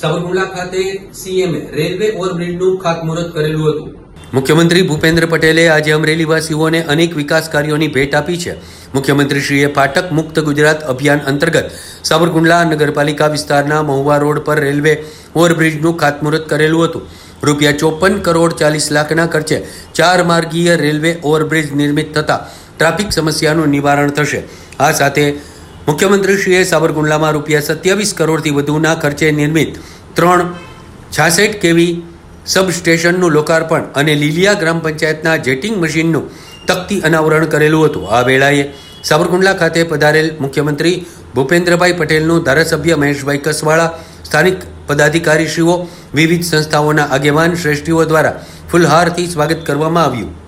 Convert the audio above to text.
સાવરકુંડલા ખાતે સીએમએ રેલવે ઓવરબ્રિજનું ખાતમુહૂર્ત કરેલું હતું. મુખ્યમંત્રી ભૂપેન્દ્ર પટેલે આજે અમરેલીવાસીઓને અનેક વિકાસ કાર્યોની ભેટ આપી છે. મુખ્યમંત્રીશ્રીએ ફાટક મુક્ત ગુજરાત અભિયાન અંતર્ગત સાવરકુંડલા નગરપાલિકા વિસ્તારના મહુવા રોડ પર રેલવે ઓવરબ્રિજનું ખાતમુહૂર્ત કરેલું હતું. રૂપિયા ચોપન કરોડ ચાલીસ લાખના ખર્ચે ચાર માર્ગીય રેલવે ઓવરબ્રિજ નિર્મિત થતાં ટ્રાફિક સમસ્યાનું નિવારણ થશે. આ સાથે મુખ્યમંત્રીશ્રીએ સાબરકુંડલામાં રૂપિયા સત્યાવીસ કરોડથી વધુના ખર્ચે નિર્મિત ત્રણ છાસઠ કેવી સબસ્ટેશનનું લોકાર્પણ અને લીલિયા ગ્રામ પંચાયતના જેટિંગ મશીનનું તકતી અનાવરણ કરેલું હતું. આ વેળાએ સાબરકુંડલા ખાતે પધારેલ મુખ્યમંત્રી ભૂપેન્દ્રભાઈ પટેલનું ધારાસભ્ય મહેશભાઈ કસવાળા, સ્થાનિક પદાધિકારીશ્રીઓ, વિવિધ સંસ્થાઓના આગેવાન શ્રેષ્ઠીઓ દ્વારા ફુલહારથી સ્વાગત કરવામાં આવ્યું.